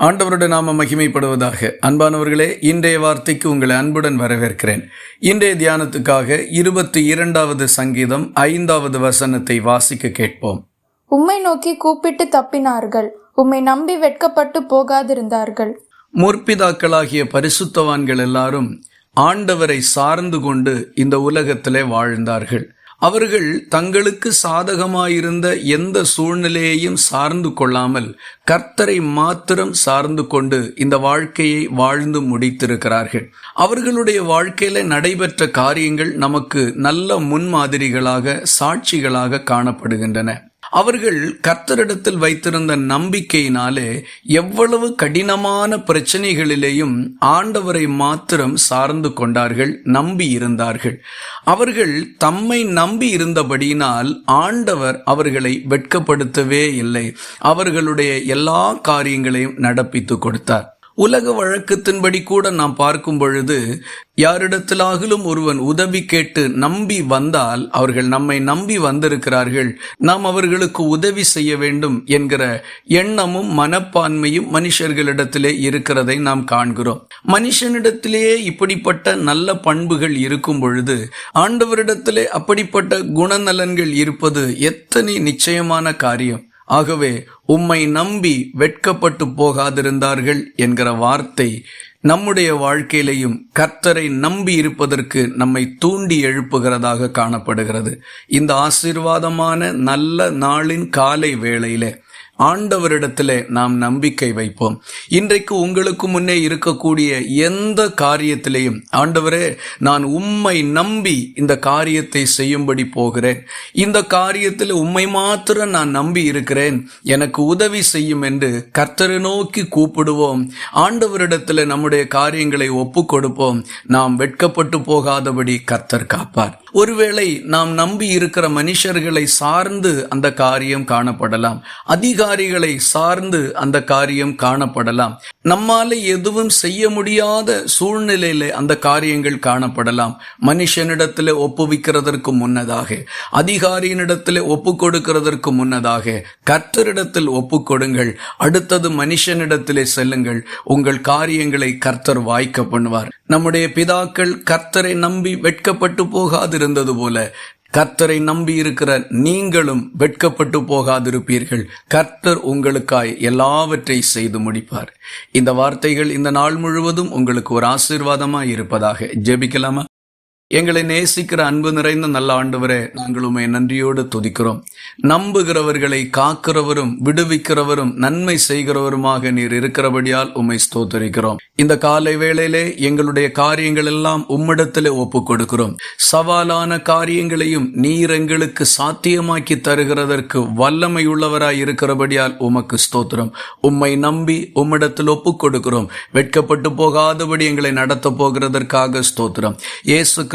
ஆண்டவருடைய நாம மகிமைப்படுவதாக. அன்பானவர்களே இன்றைய வார்த்தைக்கு உங்களை அன்புடன் வரவேற்கிறேன். இன்றைய தியானத்துக்காக இருபத்தி இரண்டாவது சங்கீதம் ஐந்தாவது வசனத்தை வாசிக்க கேட்போம். உம்மை நோக்கி கூப்பிட்டு தப்பினார்கள். உம்மை நம்பி வெட்கப்பட்டு போகாதிருந்தார்கள். முற்பிதாக்களாகிய பரிசுத்தவான்கள் எல்லாரும் ஆண்டவரை சார்ந்து கொண்டு இந்த உலகத்திலே வாழ்ந்தார்கள். அவர்கள் தங்களுக்கு சாதகமாயிருந்த எந்த சூழ்நிலையையும் சார்ந்து கொள்ளாமல் கர்த்தரை மாத்திரம் சார்ந்து கொண்டு இந்த வாழ்க்கையை வாழ்ந்து முடித்திருக்கிறார்கள். அவர்களுடைய வாழ்க்கையில நடைபெற்ற காரியங்கள் நமக்கு நல்ல முன்மாதிரிகளாக சாட்சிகளாக காணப்படுகின்றன. அவர்கள் கர்த்தரிடத்தில் வைத்திருந்த நம்பிக்கையினாலே எவ்வளவு கடினமான பிரச்சனைகளிலேயும் ஆண்டவரை மாத்திரம் சார்ந்து கொண்டார்கள் நம்பி இருந்தார்கள். அவர்கள் தம்மை நம்பி இருந்தபடியினால் ஆண்டவர் அவர்களை வெட்கப்படுத்தவே இல்லை. அவர்களுடைய எல்லா காரியங்களையும் நடப்பித்து கொடுத்தார். உலக வழக்கத்தின்படி கூட நாம் பார்க்கும் பொழுது யாரிடத்திலாகிலும் ஒருவன் உதவி கேட்டு நம்பி வந்தால் அவர்கள் நம்மை நம்பி வந்திருக்கிறார்கள். நாம் அவர்களுக்கு உதவி செய்ய வேண்டும் என்கிற எண்ணமும் மனப்பான்மையும் மனுஷர்களிடத்திலே இருக்கிறதை நாம் காண்கிறோம். மனுஷனிடத்திலேயே இப்படிப்பட்ட நல்ல பண்புகள் இருக்கும் பொழுது ஆண்டவரிடத்திலே அப்படிப்பட்ட குணநலன்கள் இருப்பது எத்தனை நிச்சயமான காரியம். ஆகவே உம்மை நம்பி வெட்கப்பட்டு போகாதிருந்தார்கள் என்கிற வார்த்தை நம்முடைய வாழ்க்கையிலையும் கர்த்தரை நம்பி இருப்பதற்கு நம்மை தூண்டி எழுப்புகிறதாக காணப்படுகிறது. இந்த ஆசீர்வாதமான நல்ல நாளின் காலை வேளையிலே ஆண்டவரிடத்திலே நாம் நம்பிக்கை வைப்போம். இன்றைக்கு உங்களுக்கு முன்னே இருக்கக்கூடிய எந்த காரியத்திலையும் ஆண்டவரே நான் உம்மை நம்பி இந்த காரியத்தை செய்யும்படி போகிறேன். இந்த காரியத்தில் உம்மை மாத்திரம் நான் நம்பி இருக்கிறேன். எனக்கு உதவி செய்யும் என்று கர்த்தரை நோக்கி கூப்பிடுவோம். ஆண்டவரிடத்தில் நம்முடைய காரியங்களை ஒப்பு கொடுப்போம். நாம் வெட்கப்பட்டு போகாதபடி கர்த்தர் காப்பார். ஒருவேளை நாம் நம்பி இருக்கிற மனுஷர்களை சார்ந்து அந்த காரியம் காணப்படலாம். அதிக அதிகாரிகளை சார்ந்து அந்த காரியம் காணப்படலாம். நம்மால எதுவும் செய்ய முடியாத சூழ்நிலையில அந்த காரியங்கள் காணப்படலாம். மனுஷனிடத்துல ஒப்புவிக்கிறதற்கு முன்னதாக அதிகாரியினிடத்துல ஒப்பு கொடுக்கிறதற்கு முன்னதாக கர்த்தரிடத்தில் ஒப்பு கொடுங்கள். அடுத்தது மனுஷனிடத்திலே செல்லுங்கள். உங்கள் காரியங்களை கர்த்தர் வாய்க்க பண்ணுவார். நம்முடைய பிதாக்கள் கர்த்தரை நம்பி வெட்கப்பட்டு போகாதிருந்தது போல கர்த்தரை நம்பி இருக்கிற நீங்களும் வெட்கப்பட்டு போகாதிருப்பீர்கள். கர்த்தர் உங்களுக்காய் எல்லாவற்றை செய்து முடிப்பார். இந்த வார்த்தைகள் இந்த நாள் முழுவதும் உங்களுக்கு ஒரு ஆசீர்வாதமாய் இருப்பதாக ஜெபிக்கலாமா? எங்களை நேசிக்கிற அன்பு நிறைந்த நல்ல ஆண்டவரே நாங்கள் உண்மை நன்றியோடு துதிக்கிறோம். நம்புகிறவர்களை காக்கிறவரும் விடுவிக்கிறவரும் நன்மை செய்கிறவருமாக நீர் இருக்கிறபடியால் உம்மை ஸ்தோத்தரிக்கிறோம். இந்த காலை வேளையிலே எங்களுடைய காரியங்கள் எல்லாம் உம்மிடத்திலே ஒப்பு கொடுக்கிறோம். சவாலான காரியங்களையும் நீர் எங்களுக்கு சாத்தியமாக்கி தருகிறதற்கு வல்லமை உள்ளவராய் இருக்கிறபடியால் உமக்கு ஸ்தோத்திரம். உம்மை நம்பி உம்மிடத்தில் ஒப்பு கொடுக்கிறோம். வெட்கப்பட்டு போகாதபடி எங்களை நடத்த போகிறதற்காக ஸ்தோத்திரம். இயேசு